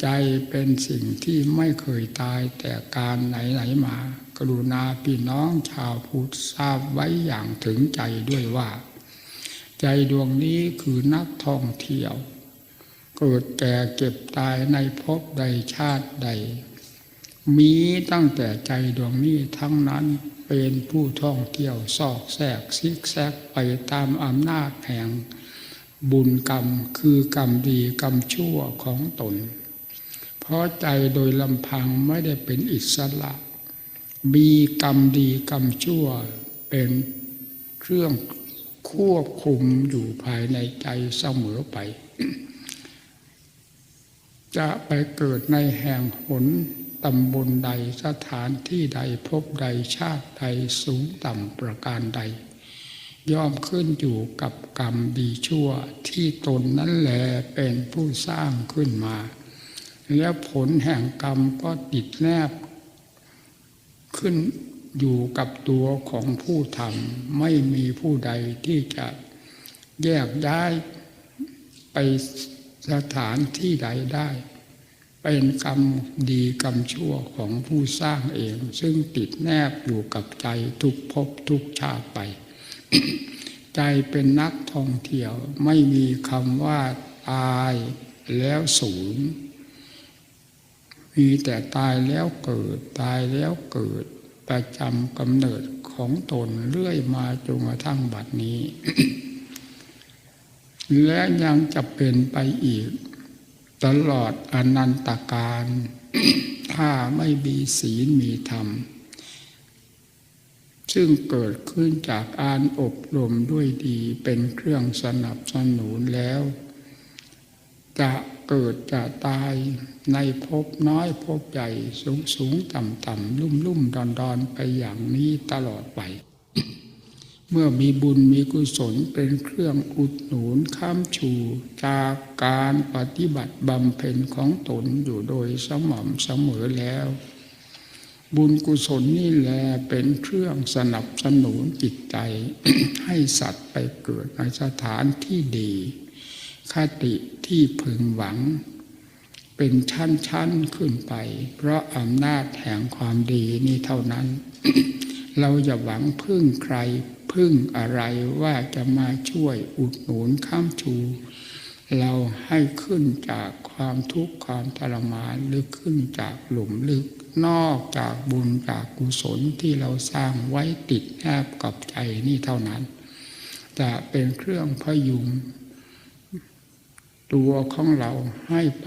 ใจเป็นสิ่งที่ไม่เคยตายแต่การไหนไหนๆมา กรุณาพี่น้องชาวพุทธทราบไว้อย่างถึงใจด้วยว่า ใจดวงนี้คือนักท่องเที่ยวเกิดแก่เก็บตายในภพใดชาติใด มีตั้งแต่ใจดวงนี้ทั้งนั้นเป็นผู้ท่องเที่ยวซอกแซกซิกแซกไปตามอำนาจแห่งบุญกรรมคือกรรมดีกรรมชั่วของตน ราะใจโดยลำพังไม่ได้เป็นอิสระ มีกรรมดีกรรมชั่วเป็นเครื่องควบคุมอยู่ภายในใจเสมอไป จะไปเกิดในแห่งหนตำบลใดสถานที่ใดพบใดชาติใดสูงต่ำประการใด ย่อมขึ้นอยู่กับกรรมดีชั่วที่ตนนั้นแหละเป็นผู้สร้างขึ้นมา แล้วผลแห่งกรรมก็ติดแนบ ขึ้นอยู่กับตัวของผู้ทำไม่มีผู้ใดที่จะแยกย้ายไปสถานที่ใดได้ เป็นกรรมดีกรรมชั่วของผู้สร้างเอง ซึ่งติดแนบอยู่กับใจทุกภพทุกชาติไป ใจเป็นนักท่องเที่ยวไม่มีคำว่าตายแล้วศูนย์ มีแต่ตายแล้วเกิด ตายแล้วเกิด ประจำกำเนิดของตนเรื่อยมาจนกระทั่งบัดนี้ และยังจะเป็นไปอีก ตลอดอนันตการ ถ้าไม่มีศีลมีธรรม ซึ่งเกิดขึ้นจากการอบรมด้วยดีเป็นเครื่องสนับสนุนแล้ว จะ เกิดจะตายในภพน้อยภพใหญ่สูงสูงต่ำต่ำลุ่มลุ่มดอนดอนไปอย่างนี้ตลอดไป เมื่อมีบุญมีกุศลเป็นเครื่องอุดหนุนค้ำชูจากการปฏิบัติบำเพ็ญของตนอยู่โดยสม่ำเสมอแล้ว บุญกุศลนี่แหละเป็นเครื่องสนับสนุนจิตใจ ให้สัตว์ไปเกิดในสถานที่ดี คติที่พึงหวัง เป็นชั้นๆขึ้นไป เพราะอำนาจแห่งความดีนี่เท่านั้น เราอย่าหวังพึ่งใคร พึ่งอะไรว่าจะมาช่วยอุดหนุนข้ามชู เราให้ขึ้นจากความทุกข์ความทรมานหรือขึ้นจากหลุมลึกนอกจากบุญจากกุศลที่เราสร้างไว้ติดแนบกับใจนี่เท่านั้น จะเป็นเครื่องพยุง ตัวของเราให้ไป